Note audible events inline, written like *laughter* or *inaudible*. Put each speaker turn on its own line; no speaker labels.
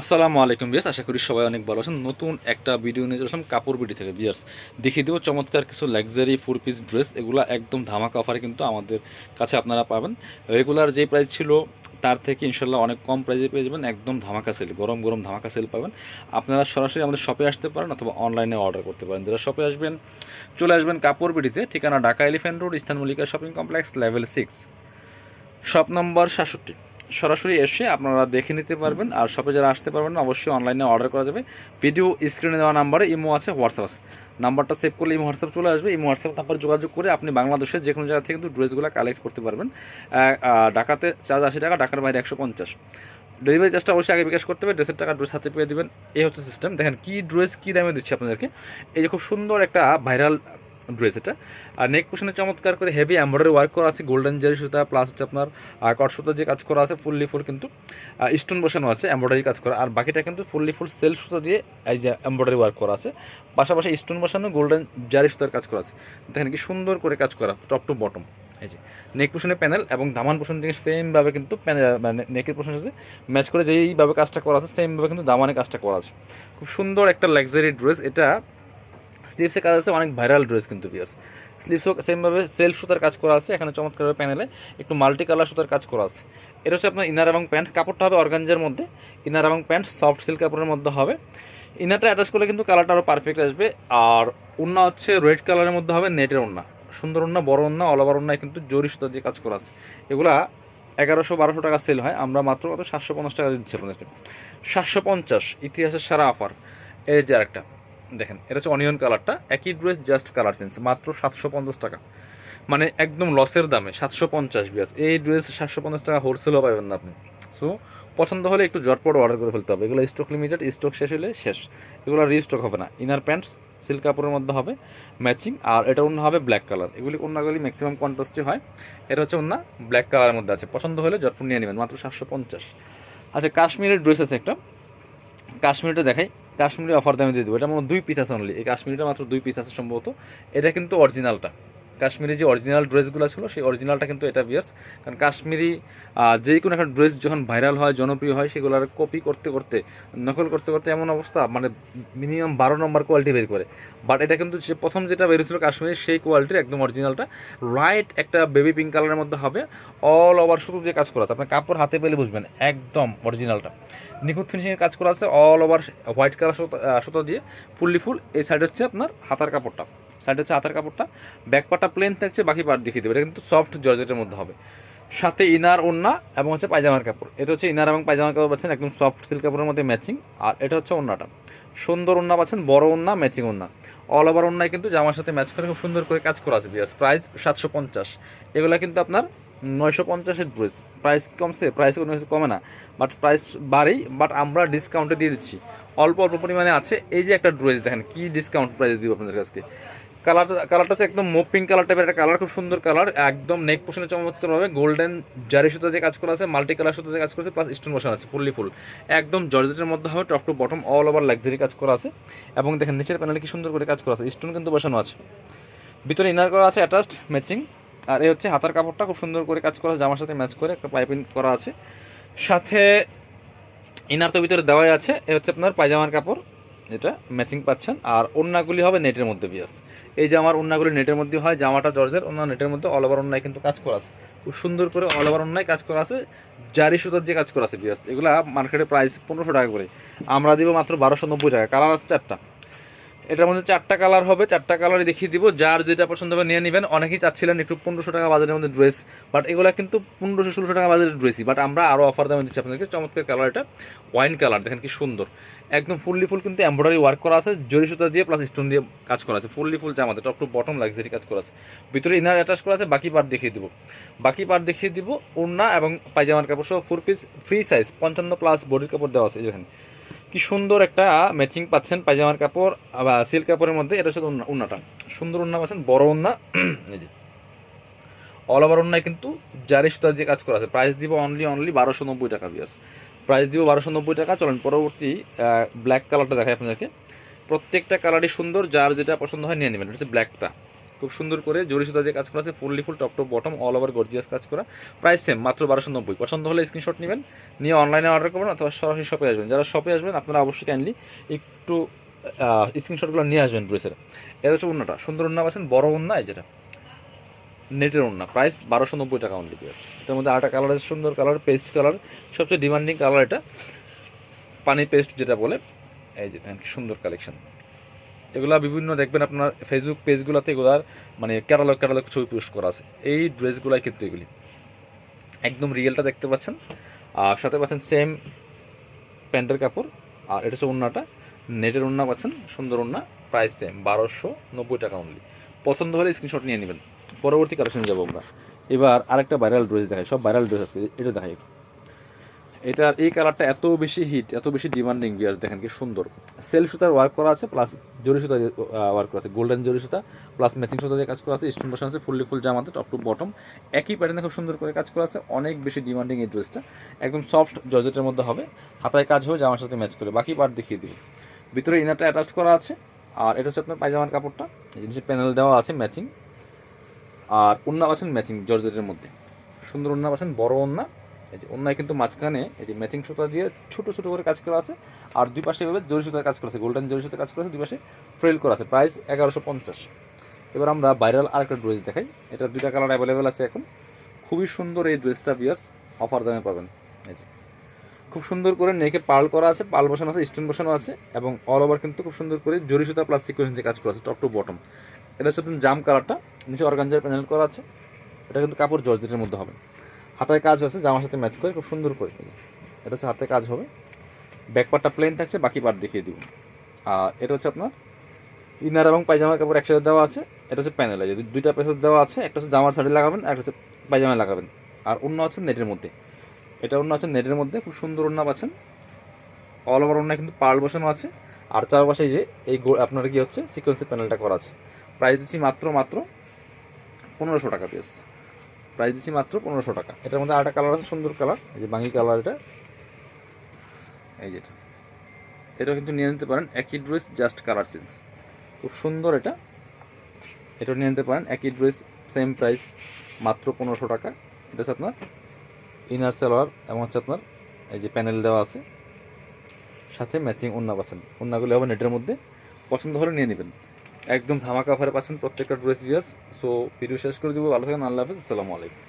আসসালামু আলাইকুম বিয়াস আশা করি সবাই অনেক ভালো আছেন। নতুন একটা ভিডিও নিয়ে চলে আসলাম কাপড় বিডি থেকে। বিয়ার্স দেখিয়ে দেবো চমৎকার কিছু লাক্সারি ফোর পিস ড্রেস এগুলো একদম ধামাকা অফারে কিন্তু আমাদের কাছে আপনারা পাবেন। রেগুলার যে প্রাইস ছিল, তার থেকে ইনশাল্লাহ অনেক কম প্রাইসে পেয়ে যাবেন, একদম ধামাকা সেল গরম গরম ধামাকা সেল পাবেন। আপনারা সরাসরি আমাদের শপে আসতে পারেন অথবা অনলাইনে অর্ডার করতে পারেন। যারা শপে আসবেন, চলে আসবেন কাপড় বিডিতে ঠিকানা Dhaka Elephant Road Eastern Mallika shopping complex level six shop number সাতষট্টি। সরাসরি এসে আপনারা দেখে নিতে পারবেন আর শপে যারা আসতে পারবেন অবশ্যই অনলাইনে অর্ডার করা যাবে। ভিডিও স্ক্রিনে দেওয়া নাম্বারে ইমো আছে হোয়াটসঅ্যাপ আছে। নাম্বারটা সেভ করলে ইমো হোয়াটসঅ্যাপ চলে আসবে। ইমো হোয়াটসঅ্যাপ নাম্বার যোগাযোগ করে আপনি বাংলাদেশের যে কোনো জায়গা থেকে কিন্তু ড্রেসগুলো কালেক্ট করতে পারবেন। ঢাকাতে চার্জ আশি টাকা, ঢাকার বাইরে একশো পঞ্চাশ। ডেলিভারি চার্জটা অবশ্যই আগে বিকাশ করতে হবে। ড্রেসের টাকা ড্রেস হাতে পেয়ে দেবেন। এই হচ্ছে সিস্টেম দেখেন কী ড্রেস কী দামে দিচ্ছি আপনাদেরকে। এই যে খুব সুন্দর একটা ভাইরাল ড্রেস এটা। আর নেক পোশনে চমৎকার করে হেভি এমব্রয়ডারি ওয়ার্ক করা আছে গোল্ডেন জারি সুতা প্লাস হচ্ছে আপনার কট সুতা যে কাজ করা আছে ফুললি ফুল কিন্তু স্টোন বসানো আছে এমব্রয়ডারি কাজ করা। আর বাকিটা কিন্তু ফুললি ফুল সেলফ সুতা দিয়ে এই যে এমব্রয়ডারি ওয়ার্ক করা আছে। পাশাপাশি স্টোন বসানো গোল্ডেন জারি সুতার কাজ করা আছে। দেখেন কি সুন্দর করে কাজ করা টপ টু বটম এই যে নেক পোশনের প্যানেল এবং দামান পোশন থেকে সেমভাবে কিন্তু প্যানেল মানে নেকের পোশন সাথে ম্যাচ করে যেইভাবে কাজটা করা আছে সেমভাবে কিন্তু দামানে কাজটা করা আছে। খুব সুন্দর একটা লাক্সারি ড্রেস এটা স্লিভসে কাজ আছে, অনেক ভাইরাল ড্রেস কিন্তু পিয়ার্স স্লিভসও সেমভাবে সেলফ সুতার কাজ করা আছে, এখানে চমৎকারভাবে প্যানেলে একটু মাল্টি কালার সুতার কাজ করা আছে। এটা হচ্ছে আপনার ইনার এবং প্যান্ট কাপড়টা হবে অর্গানজার মধ্যে ইনার এবং প্যান্ট সফট সিল্ক কাপড়ের মধ্যে হবে। ইনারটা অ্যাটাচ করলে কিন্তু কালারটা আরও পারফেক্ট আসবে, আর উন্না হচ্ছে রেড কালারের মধ্যে হবে নেটের উন্না। সুন্দর উন্না, বড় অল ওভার উন্নায় কিন্তু জরি সুতার দিয়ে কাজ করা আছে। এগুলা এগারোশো বারোশো টাকা সেল হয়, আমরা মাত্র কত? সাতশো পঞ্চাশ টাকা দিচ্ছি আপনাদেরকে। সাতশো পঞ্চাশ, ইতিহাসের সারা অফার এই যে আরেকটা। দেখেন, এটা হচ্ছে অনিয়ন কালারটা একই ড্রেস জাস্ট কালার চেঞ্জ মাত্র সাতশো পঞ্চাশ টাকা। মানে একদম লসের দামে, সাতশো পঞ্চাশ বিয়াস। এই ড্রেস সাতশো পঞ্চাশ টাকা হোলসেলও পাবেন না আপনি। সো পছন্দ হলে একটু জটপট অর্ডার করে ফেলতে হবে। এগুলো স্টক লিমিটেড স্টক শেষ হলে শেষ। এগুলো রিস্টক হবে না। ইনার প্যান্টস সিল্ক কাপড়ের মধ্যে হবে ম্যাচিং আর এটা অন্য হবে ব্ল্যাক কালার এগুলি অন্যগুলি ম্যাক্সিমাম কন্ট্রাস্টে হয়। এটা হচ্ছে অন্য ব্ল্যাক কালারের মধ্যে আছে। পছন্দ হলে জটপট নিয়ে নেবেন, মাত্র সাতশো পঞ্চাশ। আচ্ছা কাশ্মীরের ড্রেস আছে একটা। কাশ্মীরটা দেখাই। কাশ্মীরি অফার দামে দিয়ে দেবো। এটা মনে দুই পিস আছে অনলি এই কাশ্মীরিটা মাত্র দুই পিস আছে সম্ভবত। এটা কিন্তু অরিজিনালটা কাশ্মীরি যে অরিজিনাল ড্রেসগুলো ছিল, সেই অরিজিনালটা কিন্তু এটা বিয়ার্স কারণ কাশ্মীরি যে কোনো একটা ড্রেস যখন ভাইরাল হয়, জনপ্রিয় হয়, সেগুলোর কপি করতে করতে, নকল করতে করতে এমন অবস্থা মানে মিনিমাম বারো নম্বর কোয়ালিটি বের করে। বাট এটা কিন্তু যে প্রথম যেটা বেরিয়েছিল কাশ্মীরি, সেই কোয়ালিটির একদম অরিজিনালটা রাইট একটা বেবি পিঙ্ক কালারের মধ্যে হবে। অল ওভার শুধু যে কাজ করা আছে, আপনার কাপড় হাতে পেলে বুঝবেন, একদম অরিজিনালটা নিখুঁত ফিনিশিংয়ের কাজ করা আছে অল ওভার হোয়াইট কালার সুতো দিয়ে। ফুললি ফুল, এই সাইড হচ্ছে আপনার হাতার কাপড়টা। সাইড হচ্ছে হাতার কাপড়টা। ব্যাক পার্টটা প্লেন থাকছে, বাকি পার্ট দেখিয়ে দেবে। এটা কিন্তু সফট জর্জেটের মধ্যে হবে। সাথে ইনার ওন্না এবং হচ্ছে পায়জামার কাপড়। এটা হচ্ছে ইনার এবং পায়জামার কাপড় পাচ্ছেন, একদম সফট সিল্ক কাপড়ের মধ্যে ম্যাচিং আর এটা হচ্ছে ওন্নাটা সুন্দর ওন্না পাচ্ছেন, বড় ওন্না ম্যাচিং ওন্না অল ওভার ওন্নায় কিন্তু জামার সাথে ম্যাচ করে খুব সুন্দর করে কাজ করা আছে বিয়ার্স প্রাইস সাতশো পঞ্চাশ। এগুলো কিন্তু আপনার নয়শো পঞ্চাশের ড্রেস। প্রাইস কমছে প্রাইস কোনো কমে না। বাট প্রাইস বাড়েই বাট আমরা ডিসকাউন্টে দিয়ে দিচ্ছি। অল্প অল্প পরিমাণে আছে। এই যে একটা ড্রেস দেখেন কি ডিসকাউন্ট প্রাইস দিব আপনাদের কাছে। কালারটা কালারটা হচ্ছে একদম মোপ পিঙ্ক কালার টাইপের একটা কালার খুব সুন্দর কালার একদম নেক পোশনে চমৎকারভাবে গোল্ডেন জারি সুতো দিয়ে কাজ করা আছে মাল্টি কালার সুতো দিয়ে কাজ করা আছে প্লাস স্টোন বসানো আছে ফুললি ফুল একদম জর্জেটের মধ্যে হবে top to bottom all over luxury কাজ করা আছে। এবং দেখেন নিচের প্যানেলে কি সুন্দর করে কাজ করা আছে। স্টোন কিন্তু বসানো আছে। ভিতরে ইনার করা আছে অ্যাটাচড ম্যাচিং আর এই হচ্ছে হাতার কাপড়টা, খুব সুন্দর করে কাজ করা, জামার সাথে ম্যাচ করে একটা পাইপিং করা আছে। সাথে ইনার তো ভিতরে দেওয়াই আছে, এ হচ্ছে আপনার পায়জামার কাপড়, এটা ম্যাচিং পাচ্ছেন। আর ওন্নাগুলি হবে নেটের মধ্যে বিয়াস। এই জামার ওন্নাগুলি নেটের মধ্যে হয়, জামাটা জর্জের অন্য নেটের মধ্যে অল ওভার অন্যায় কিন্তু কাজ করা আছে। খুব সুন্দর করে অল ওভার অন্যায় কাজ করা আছে, জারি সুতার দিয়ে কাজ করা আছে বিয়াস। এগুলা মার্কেটে প্রাইস পনেরোশো টাকা করে। আমরা দিব মাত্র বারোশো নব্বই টাকা। কালার আছে চারটা। এটার মধ্যে চারটা কালার হবে, চারটা কালারই দেখিয়ে দিব। যার যেটা পছন্দ হবে নিয়ে নেবেন। অনেকেই চাচ্ছিলেন একটু পনেরোশো টাকা বাজারের মধ্যে ড্রেস বাট এগুলো কিন্তু পনেরোশো, ষোলোশো টাকা বাজারের ড্রেসই বাট আমরা আরও অফার দামে দিচ্ছি আপনাদেরকে। চমৎকার কালার এটা। ওয়াইন কালার দেখেন কি সুন্দর। একদম ফুললি ফুল কিন্তু এমব্রয়ডারি ওয়ার্ক করা আছে। জরি সুতা দিয়ে প্লাস স্টোন দিয়ে কাজ করা আছে। ফুললি ফুল জামাতে টপ টু বটম লাক্সারি কাজ করা আছে। ভিতরে ইনার অ্যাটাচ করা আছে। বাকি পার্ট দেখিয়ে দিব। বাকি পার্ট দেখিয়ে দিব। ওড়না এবং পায়জামার কাপড় সহ ফোর পিস ফ্রি সাইজ পঞ্চান্ন প্লাস বডির কাপড় দেওয়া আছে। দেখেন কি সুন্দর একটা ম্যাচিং পাচ্ছেন পায়জামার কাপড়, বা সিল্ক কাপড়ের মধ্যে। এটা হচ্ছে উন্না- উন্নাটা। সুন্দর উন্না পাচ্ছেন, বড় উন্না। *clears throat* এই যে। অল ওভার উন্নায় কিন্তু জারি সুতা দিয়ে কাজ করা আছে প্রাইস দিব অনলি অনলি বারোশো নব্বই টাকা বিয়াস প্রাইস দিব বারোশো নব্বই টাকা, চলেন পরবর্তী ব্ল্যাক কালারটা দেখায় আপনাদেরকে। প্রত্যেকটা কালারই সুন্দর, যার যেটা পছন্দ হয় নিয়ে নেবেন। হচ্ছে ব্ল্যাকটা খুব সুন্দর করে জরি সুতা দিয়ে কাজ করা আছে, fully full, top top, bottom all over gorgeous কাজ করা। প্রাইস সেম মাত্র বারোশো নব্বই। পছন্দ হলে স্ক্রিনশট নেবেন, নিয়ে অনলাইনে অর্ডার করবেন অথবা সরাসরি শপে আসবেন। যারা শপে আসবেন, আপনারা অবশ্যই কাইন্ডলি একটু স্ক্রিনশটগুলো নিয়ে আসবেন ড্রেসের এটা হচ্ছে উন্নাটা সুন্দর উন্না পাচ্ছেন, বড় এই যেটা, নেটের উন্না প্রাইস বারোশো নব্বই টাকা অনলি পেয়েছে এটার মধ্যে আরেকটা কালার আছে, সুন্দর কালার পেস্ট কালার সবচেয়ে ডিমান্ডিং কালার এটা। পানি পেস্ট যেটা বলে, এই যে থ্যাংক কি সুন্দর কালেকশন এগুলা বিভিন্ন দেখবেন আপনার ফেসবুক পেজগুলোতে এগুলার মানে ক্যাটালগ ক্যাটালগ ছবি পোস্ট করা আছে। এই ড্রেসগুলাই কিন্তু এগুলি। একদম রিয়েলটা দেখতে পাচ্ছেন। আর সাথে পাচ্ছেন সেম প্যান্টের কাপড়। আর এটা হচ্ছে ওন্নাটা। নেটের ওন্না পাচ্ছেন, সুন্দর ওন্না। প্রাইস সেম বারোশো নব্বই টাকা অনলি পছন্দ হলে স্ক্রিনশট নিয়ে নেবেন। পরবর্তী কালেকশনে যাব আমরা। এবার আরেকটা ভাইরাল ড্রেস দেখাই। সব ভাইরাল ড্রেস আজকে, এটা দেখাই। এটার এই কালারটা এত বেশি হিট এত বেশি ডিমান্ডিং বিয়ার দেখেন কি সুন্দর। সেলফ সুতার ওয়ার্ক করা আছে প্লাস জরি সুতা ওয়ার্ক করা আছে। গোল্ডেন জরি সুতা প্লাস ম্যাচিং সুতা দিয়ে কাজ করা আছে। স্টোন বসানো আছে ফুললি ফুল জামাতে টপ টু বটম একই প্যাটার্নে খুব সুন্দর করে কাজ করা আছে। অনেক বেশি ডিমান্ডিং এই ড্রেসটা একদম সফট জর্জেটের মধ্যে হবে। হাতায় কাজ হবে জামার সাথে ম্যাচ করে। বাকি পার্ট দেখিয়ে দিই। ভিতরে ইনারটা অ্যাটাচ করা আছে। আর এটা হচ্ছে আপনার পায়জামার কাপড়টা। জিনিসের প্যানেল দেওয়া আছে ম্যাচিং আর উন্না পাচ্ছেন ম্যাচিং জর্জেটের মধ্যে। সুন্দর উন্না পাচ্ছেন বড় উন্না এই যে অন্যায় কিন্তু মাঝখানে এই যে ম্যাচিং সুতা দিয়ে ছোটো ছোটো করে কাজ করা আছে, আর দুই পাশে এভাবে জরি সুতার কাজ করা আছে, গোল্ডেন জরি সুতার কাজ করা আছে, দুই পাশে ফ্রেল করা আছে, প্রাইস এগারোশো পঞ্চাশ। এবার আমরা ভাইরাল আরেকটা ড্রেস দেখাই এটা দুইটা কালার অ্যাভেলেবেল আছে এখন। খুবই সুন্দর এই ড্রেসটা বিয়ার্স অফার দামে পাবেন। এই যে খুব সুন্দর করে নেকে পাল করা আছে পাল বসানো আছে স্টোন বসানো আছে, এবং অল ওভার কিন্তু খুব সুন্দর করে জরি সুতা প্লাস সিকোয়েন্স দিয়ে কাজ করা আছে টপ টু বটম এটা হচ্ছে জাম কালারটা, নিচে অর্গানজার প্যানেল করা আছে, এটা কিন্তু কাপড় জর্জেটের মধ্যে হবে। হাতায় কাজ আছে, জামার সাথে ম্যাচ করে, খুব সুন্দর করে এটা হচ্ছে হাতে কাজ হবে। ব্যাক পার্টটা প্লেন থাকছে, বাকি পার্ট দেখিয়ে দিব। আর এটা হচ্ছে আপনার ইনার এবং পায়জামা কাপড় একসাথে দেওয়া আছে। এটা হচ্ছে প্যানেল যদি দুইটা প্যাসেজ দেওয়া আছে, একটা হচ্ছে জামার শাড়ি লাগাবেন একটা হচ্ছে পায়জামা লাগাবেন। আর অন্য আছে নেটের মধ্যে। এটা অন্য আছে নেটের মধ্যে, খুব সুন্দর অন্য পাচ্ছেন। অল ওভার অন্য কিন্তু পার্ল বসানো আছে। আর চারপাশে যে, এই আপনার কি হচ্ছে সিকোয়েন্সি প্যানেলটা করা আছে। প্রাইস দিচ্ছি মাত্র মাত্র পনেরোশো টাকা পিস প্রাইস দিচ্ছি মাত্র পনেরোশো টাকা। এটার মধ্যে আরেকটা কালার আছে, সুন্দর কালার এই যে বাঙি কালার এটা। এই যেটা এটা। কিন্তু নিয়ে নিতে পারেন, একই ড্রেস জাস্ট কালার চেঞ্জ খুব সুন্দর এটা। এটা নিয়ে নিতে পারেন, একই ড্রেস সেম প্রাইস মাত্র পনেরোশো টাকা। এটা হচ্ছে আপনার ইনার সালোয়ার এবং হচ্ছে আপনার এই যে প্যানেল দেওয়া আছে। সাথে ম্যাচিং ওন্না পাচ্ছেন। ওন্নাগুলো হবে নেটের মধ্যে। পছন্দ হলে নিয়ে নেবেন। একদম ধামাকা অফারে পাচ্ছেন প্রত্যেকটা ড্রেস বিয়ার্স সো ভিডিও শেষ করে দেবো। ভালো থাকেন। আল্লাহ হাফিজ। আসসালামু আলাইকুম।